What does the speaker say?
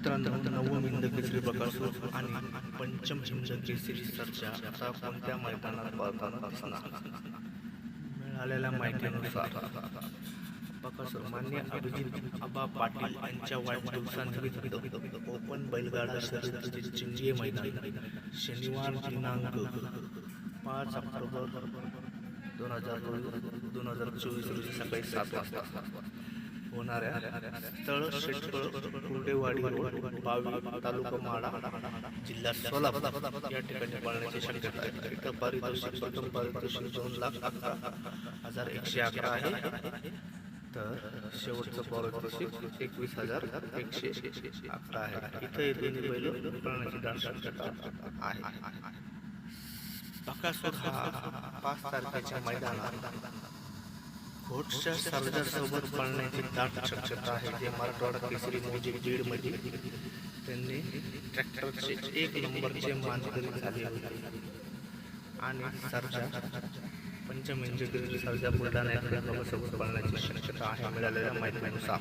मित्रांनो नवम हिंद केसरी बकासूर आणि पंचम हिंद केसरी चर्चा आता कोणत्या मैदानात पळताना दिसणार मिळालेल्या माहितीनुसार बकासूर मान्य अभिजित आबा पाटील यांच्या वाढदिवसानिमित्त ओपन बैलगाडा शर्यतीचे चिंजीय मैदान शनिवार दिनांक पाच ऑक्टोबर दोन हजार दोन हजार चोवीस रोजी सकाळी सात वाजता होणाऱ्या स्थळ शेटकळ कुर्डेवाडी रोड बावी तालुका माडा जिल्हा सोलापूर या ठिकाणी पळण्याची शक्यता आहे. इथं पारितोषिक प्रथम पारितोषिक दोन लाख अकरा हजार एकशे अकरा आहे. तर शेवटचं पारितोषिक एकवीस हजार एकशे अकरा आहे. इथं येथे बैल पळण्याची दाट शक्यता आहे. बकासूर हा पाच तारखेच्या मैदानात घोटच्या सरदार सोबत पाळण्याची दाट शक्यता आहे जे मराठवाडा केसरी मोजे बीडमध्ये त्यांनी ट्रॅक्टरचे एक नंबरचे मानकरी झाले होते. आणि सरजा पंचमेंजगिरी सरजा बुलढाणा येथे सोबत पळण्याची शक्यता आहे मिळालेल्या माहितीनुसार.